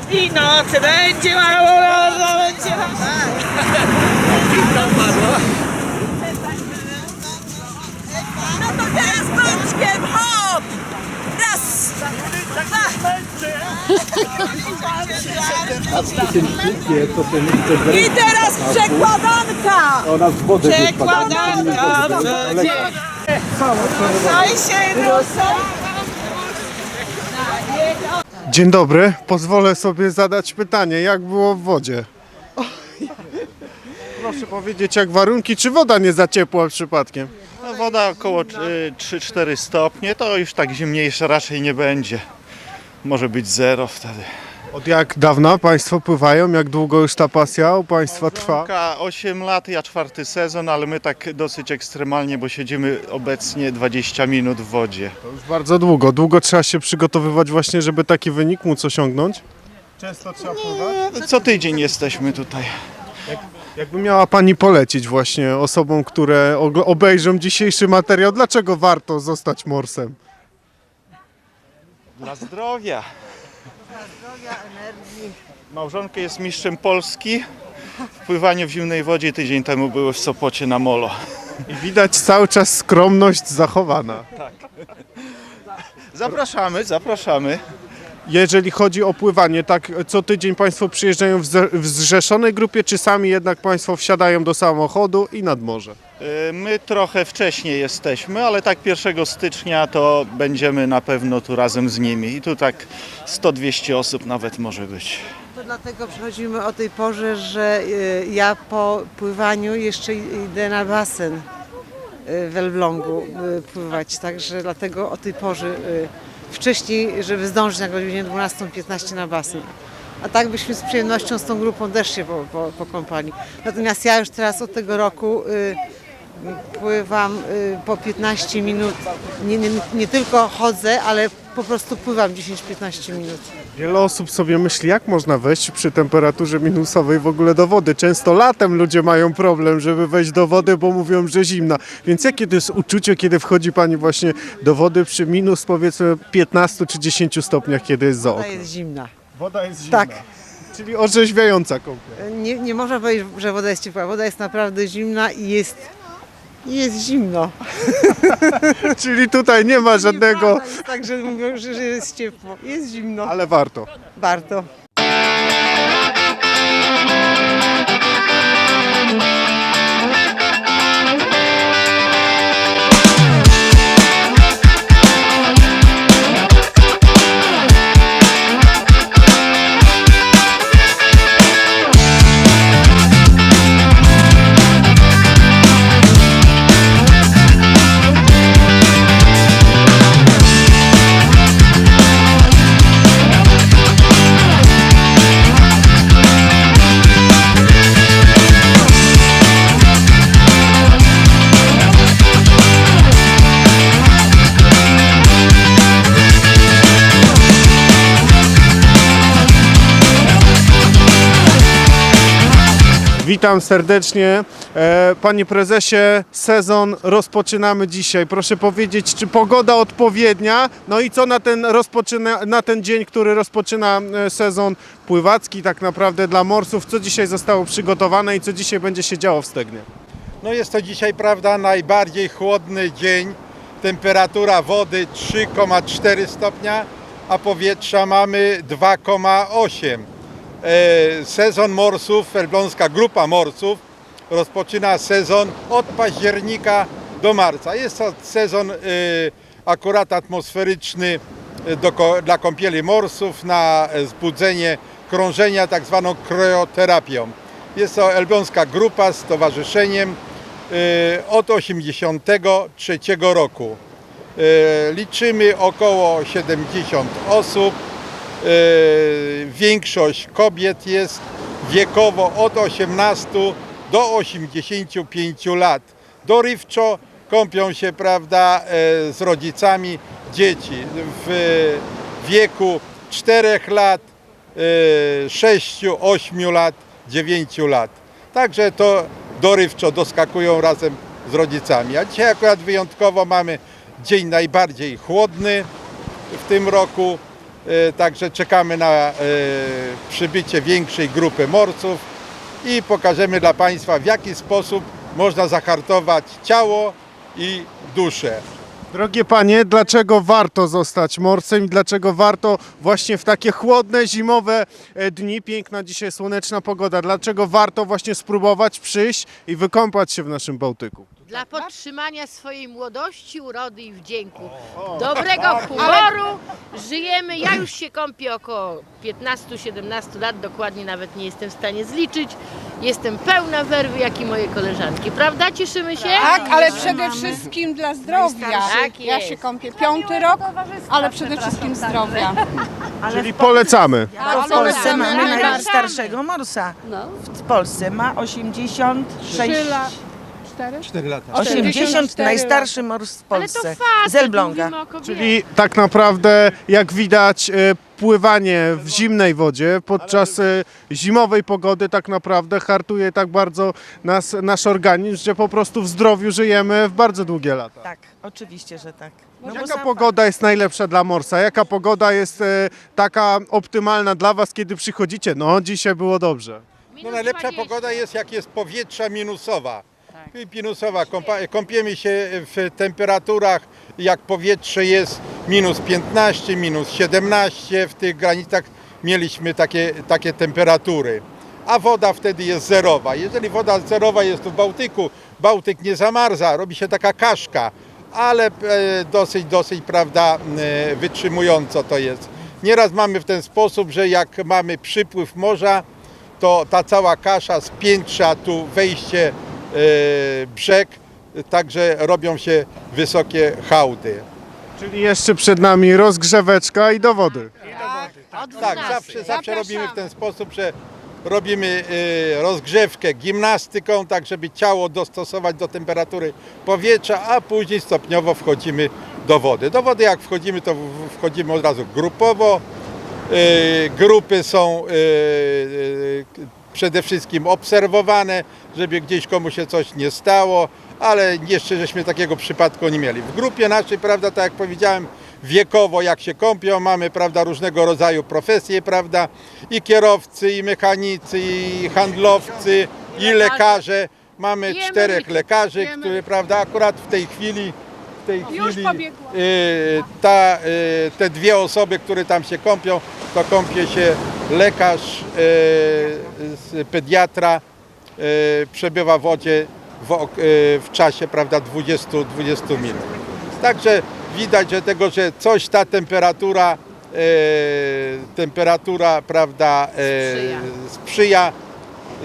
Będzie, będzie, mało, będzie. No to teraz bączkiem, hop! Raz, dwa, i teraz przekładanka! Ona w wodę Przekładanka będzie. Daj się rusza. Dzień dobry, pozwolę sobie zadać pytanie, jak było w wodzie? Proszę powiedzieć, jak warunki, czy woda nie za ciepła przypadkiem? No, woda około y, 3-4 stopnie, to już tak zimniejsza raczej nie będzie. Może być zero wtedy. Od jak dawna Państwo pływają? Jak długo już ta pasja u Państwa trwa? Małżonka 8 lat, ja czwarty sezon, ale my tak dosyć ekstremalnie, bo siedzimy obecnie 20 minut w wodzie. To już bardzo długo. Długo trzeba się przygotowywać właśnie, żeby taki wynik móc osiągnąć? Często trzeba pływać? Co tydzień jesteśmy tutaj. Jakby miała Pani polecić właśnie osobom, które ogl- obejrzą dzisiejszy materiał, dlaczego warto zostać morsem? Dla zdrowia. Małżonka jest mistrzem Polski. Pływanie w zimnej wodzie tydzień temu były w Sopocie na molo. I widać cały czas skromność zachowana. Zapraszamy, zapraszamy. Jeżeli chodzi o pływanie, tak co tydzień Państwo przyjeżdżają w, ze- w zrzeszonej grupie, czy sami jednak Państwo wsiadają do samochodu i nad morze? Y, My trochę wcześniej jesteśmy, ale tak 1 stycznia to będziemy na pewno tu razem z nimi. I tu tak 100-200 osób nawet może być. To dlatego przychodzimy o tej porze, że y, ja po pływaniu jeszcze idę na basen y, w Elblągu pływać, także dlatego o tej porze wcześniej, żeby zdążyć na godzinie 12.15 na basen. A tak byśmy z przyjemnością z tą grupą też się po, po. Natomiast ja już teraz od tego roku y, pływam y, po 15 minut. Nie, nie, nie tylko chodzę, ale po prostu pływam 10-15 minut. Wiele osób sobie myśli, jak można wejść przy temperaturze minusowej w ogóle do wody. Często latem ludzie mają problem, żeby wejść do wody, bo mówią, że zimna. Więc jakie to jest uczucie, kiedy wchodzi Pani właśnie do wody przy minus powiedzmy 15 czy 10 stopniach, kiedy jest za Woda oknem? jest zimna. Woda jest zimna. Tak. Czyli orzeźwiająca kąpiel. Nie, nie można powiedzieć, że woda jest ciepła. Woda jest naprawdę zimna i jest, jest zimno. Czyli tutaj nie ma żadnego, Nieprawda jest tak, że mówią, że, że jest ciepło. Jest zimno. ale warto. Warto. Witam serdecznie. E, Panie prezesie, sezon rozpoczynamy dzisiaj. Proszę powiedzieć, czy pogoda odpowiednia? No i co na ten, rozpoczyna, na ten dzień, który rozpoczyna e, sezon pływacki tak naprawdę dla morsów? Co dzisiaj zostało przygotowane i co dzisiaj będzie się działo w Stegnie? No jest to dzisiaj, prawda, najbardziej chłodny dzień. Temperatura wody 3,4 stopnia, a powietrza mamy 2,8. E, Sezon morsów, Elbląska Grupa Morsów rozpoczyna sezon od października do marca. Jest to sezon e, akurat atmosferyczny e, do, dla kąpieli morsów na zbudzenie krążenia, tak zwaną kryoterapią. Jest to Elbląska Grupa z towarzyszeniem od 1983 roku. Liczymy około 70 osób. E, Większość kobiet jest wiekowo od 18 do 85 lat. Dorywczo kąpią się prawda, e, z rodzicami dzieci w wieku 4 lat, 6, 8 lat, 9 lat. Także to dorywczo doskakują razem z rodzicami. A dzisiaj akurat wyjątkowo mamy dzień najbardziej chłodny w tym roku. E, Także czekamy na e, przybycie większej grupy morców i pokażemy dla Państwa w jaki sposób można zahartować ciało i duszę. Drogie panie, dlaczego warto zostać morcem i dlaczego warto właśnie w takie chłodne, zimowe e, dni, piękna dzisiaj słoneczna pogoda, dlaczego warto właśnie spróbować przyjść i wykąpać się w naszym Bałtyku? Dla podtrzymania swojej młodości, urody i wdzięku. Dobrego humoru. Żyjemy. Ja już się kąpię około 15-17 lat, dokładnie nawet nie jestem w stanie zliczyć. Jestem pełna werwy, jak i moje koleżanki. Prawda? Cieszymy się? Tak, ale przede wszystkim dla zdrowia. Tak Ja jest. się kąpię piąty rok, ale przede wszystkim zdrowia. Czyli polecamy. W Polsce polecamy. mamy Zapraszamy. najstarszego morsa. W Polsce ma 86 Trzy la- cztery? 80 84 najstarszy mors w Ale to Polsce. fakt. Z Elbląga. Mówimy o kobietach. Czyli tak naprawdę, jak widać, e, pływanie w zimnej wodzie podczas e, zimowej pogody tak naprawdę hartuje tak bardzo nas, nasz organizm, że po prostu w zdrowiu żyjemy w bardzo długie lata. Tak, oczywiście, że tak. No bo Jaka sam pogoda jest najlepsza dla morsa? Jaka pogoda jest e, taka optymalna dla Was, kiedy przychodzicie? No, dzisiaj było dobrze. No Minus najlepsza 20. pogoda jest jak jest powietrza minusowa. I Minusowa, kąpiemy się w temperaturach jak powietrze jest minus 15, minus 17, w tych granicach mieliśmy takie, takie temperatury. A woda wtedy jest zerowa. Jeżeli woda zerowa jest tu w Bałtyku, Bałtyk nie zamarza, robi się taka kaszka, ale e, dosyć, dosyć, prawda, e, wytrzymująco to jest. Nieraz mamy w ten sposób, że jak mamy przypływ morza, to ta cała kasza spiętrza tu wejście brzeg, także robią się wysokie hałdy. Czyli jeszcze przed nami rozgrzeweczka i do wody. Od Tak, 12. zawsze, zawsze robimy w ten sposób, że robimy e, rozgrzewkę gimnastyką, tak żeby ciało dostosować do temperatury powietrza, a później stopniowo wchodzimy do wody. Do wody jak wchodzimy, to wchodzimy od razu grupowo. E, Grupy są e, e, przede wszystkim obserwowane, żeby gdzieś komuś się coś nie stało, ale jeszcze żeśmy takiego przypadku nie mieli. W grupie naszej, prawda, tak jak powiedziałem, wiekowo jak się kąpią, mamy, prawda, różnego rodzaju profesje, prawda, i kierowcy, i mechanicy, i handlowcy, i lekarze. Mamy czterech lekarzy, które, prawda, akurat w tej chwili w tej Już chwili y, ta, y, te dwie osoby, które tam się kąpią, to kąpie się lekarz, y, z- pediatra, y, przebywa w wodzie w, y, w czasie prawda, 20-20 minut. Także widać, że tego, że coś ta temperatura, y, temperatura prawda, y, sprzyja,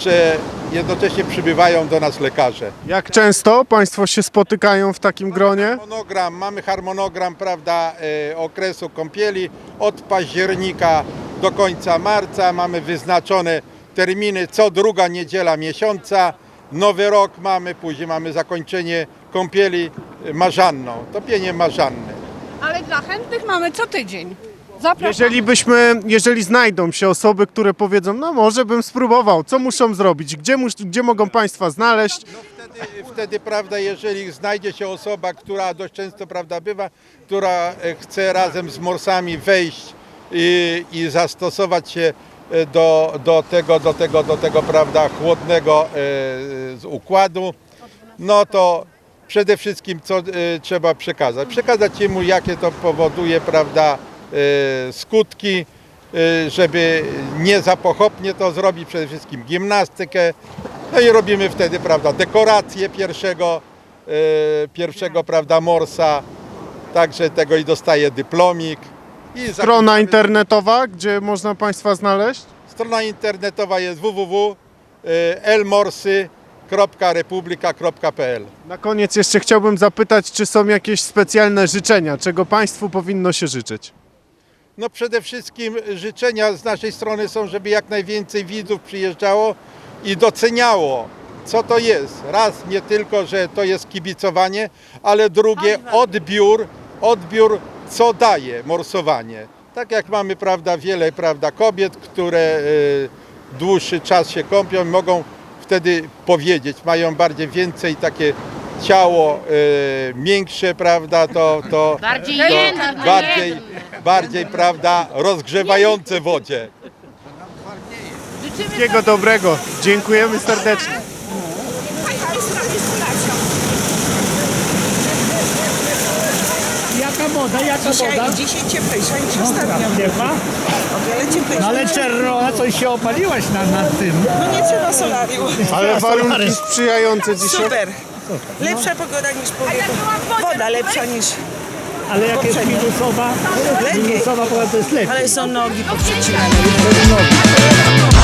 że jednocześnie przybywają do nas lekarze. Jak często Państwo się spotykają w takim gronie? Harmonogram, mamy harmonogram prawda, e, okresu kąpieli od października do końca marca. Mamy wyznaczone terminy co druga niedziela miesiąca. Nowy rok mamy, później mamy zakończenie kąpieli e, marzanną, topienie marzanne. Ale dla chętnych mamy co tydzień. Zapraszam. Jeżeli byśmy, jeżeli znajdą się osoby, które powiedzą, no może bym spróbował, co muszą zrobić, gdzie, mus, gdzie mogą Państwa znaleźć? Wtedy, wtedy, prawda, jeżeli znajdzie się osoba, która dość często, prawda, bywa, która e, chce razem z morsami wejść i, i zastosować się e, do, do tego, do tego, do tego, prawda, chłodnego e, z układu, no to przede wszystkim co e, trzeba przekazać? Przekazać mu, jakie to powoduje, prawda, skutki, e, żeby nie za pochopnie to zrobić, przede wszystkim gimnastykę, no i robimy wtedy, prawda, dekorację pierwszego, e, pierwszego, prawda, morsa, także tego i dostaje dyplomik. I Strona internetowa, gdzie można Państwa znaleźć? Strona internetowa jest www.elmorsy.republika.pl Na koniec jeszcze chciałbym zapytać, czy są jakieś specjalne życzenia, czego Państwu powinno się życzyć? No przede wszystkim życzenia z naszej strony są, żeby jak najwięcej widzów przyjeżdżało i doceniało, co to jest. Raz nie tylko, że to jest kibicowanie, ale drugie odbiór, odbiór co daje morsowanie. Tak jak mamy, prawda, wiele, prawda, kobiet, które e, dłuższy czas się kąpią, mogą wtedy powiedzieć, mają bardziej więcej takie ciało e, miększe, prawda, to, to Bardziej to jędrne, bardziej, jędrne. Bardziej, prawda, rozgrzewające wodzie. Wszystkiego dobrego. Dziękujemy serdecznie. Jaka moda, jaka moda? Dzisiaj cieplejsza niż ostatnio. Nie ma? O wiele cieplejsza. No ale czerwona coś się opaliłaś na, na tym. No nie trzeba solarium. Ale warunki sprzyjające dzisiaj. Super. Lepsza pogoda niż powiedzmy. Woda lepsza niż... Ale jak jest Poprzednio. minusowa, Lepiej. minusowa to jest lepiej. Ale są nogi poprzecinane. No.